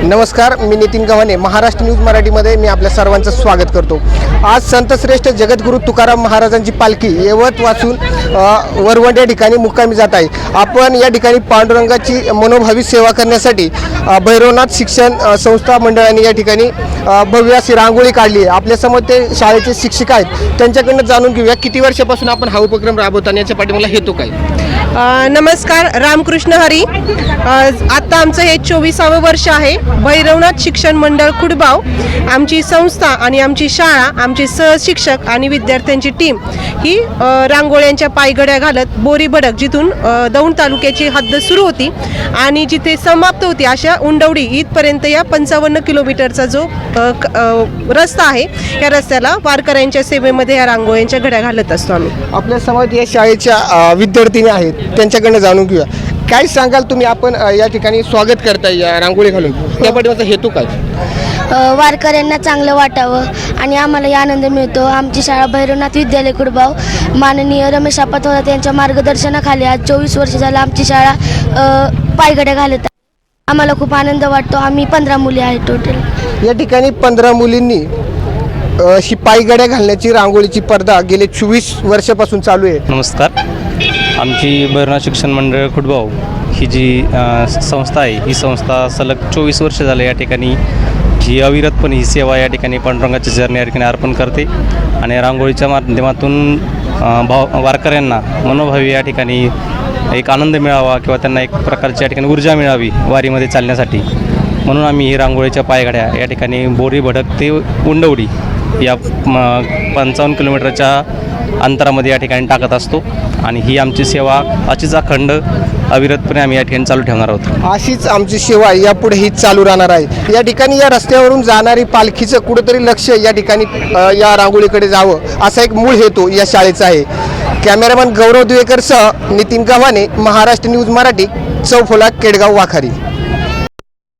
नमस्कार मी नितीन गव्हाणे. महाराष्ट्र न्यूज मराठीमध्ये मी आपल्या सर्वांचं स्वागत करतो. आज संतश्रेष्ठ जगद्गुरू तुकाराम महाराजांची पालखी येवत वाचून वरवंट या ठिकाणी मुक्कामी जात आहे. आपण या ठिकाणी पांडुरंगाची मनोभावी सेवा करण्यासाठी भैरवनाथ शिक्षण संस्था मंडळाने या ठिकाणी भव्य अशी रांगोळी काढली आहे. आपल्यासमोर ते शाळेचे शिक्षक आहेत. त्यांच्याकडनं जाणून घेऊया किती वर्षापासून आपण हा उपक्रम राबवताना याच्या पाठीमाला हेतू काय? नमस्कार रामकृष्ण हरी. आत्ता आमचं हे चोवीसावं वर्ष आहे. भैरवनाथ शिक्षण मंडळ खुडबाव आमची संस्था आणि आमची शाळा आमचे सहशिक्षक आणि विद्यार्थ्यांची टीम ही रांगोळ्यांच्या पायगड्या घालत बोरी भडक जिथून दौंड तालुक्याची हद्द सुरू होती आणि जिथे समाप्त होती अशा उंडवडी इथपर्यंत या पंचावन्न किलोमीटरचा जो रस्ता आहे या रस्त्याला वारकऱ्यांच्या सेवेमध्ये या रांगोळ्यांच्या घड्या घालत असतो आम्ही. आपल्यासमोर या शाळेच्या विद्यार्थिनी आहेत त्यांच्याकडनं जाणून घेऊया. काय सांगाल तुम्ही? आपण अ, या ठिकाणी स्वागत करताय या रांगोळी घालून. त्या पाठीमागचा हेतू काय? अ, वारकऱ्यांना चांगलं वाटावं आणि आम्हालाही आनंद मिळतो. आमची शाळा भैरवनाथ विद्यालय कुडबाव. माननीय रमेश थोरात यांच्या मार्गदर्शनाखाली आज चोवीस वर्ष झालं आमची शाळा अ, पायगड्या घालत आहे. आम्हाला खूप आनंद वाटतो. आम्ही पंधरा मुली आहेत टोटल या ठिकाणी पंधरा मुलींनी अ, अशी पायगड्या घालण्याची रांगोळीची स्पर्धा गेले चोवीस वर्षापासून चालू आहे. नमस्कार. आमची भरणा शिक्षण मंडळ खुटबाव ही जी संस्था आहे ही संस्था सलग चोवीस वर्ष झाले या ठिकाणी. ही अविरतपणे ही सेवा या ठिकाणी पांडुरंगाची चरणी या ठिकाणी अर्पण करते आणि रांगोळीच्या माध्यमातून भाव वारकऱ्यांना मनोभावी या ठिकाणी एक आनंद मिळावा किंवा त्यांना एक प्रकारची या ठिकाणी ऊर्जा मिळावी वारीमध्ये चालण्यासाठी. म्हणून आम्ही ही रांगोळीच्या पायघड्या या ठिकाणी बोरी भडक ते उंडवडी या म पंचावन्न किलोमीटरच्या अंतरामध्ये या ठिकाणी टाकत असतो. आणि ही आमची सेवा अशीच अखंड अविरतपणे आम्ही या ठिकाणी चालू ठेवणार आहोत. अशीच आमची सेवा यापुढे ही चालू राहणार आहे. या ठिकाणी या रस्त्यावरून जाणारी पालखीचं कुठंतरी लक्ष या ठिकाणी या रांगोळीकडे जावं असा एक मूळ हेतू या शाळेचा आहे. कॅमेरामॅन गौरव द्वेकरसह नितीन गव्हाणे महाराष्ट्र न्यूज मराठी चौफोला केडगाव वाखारी.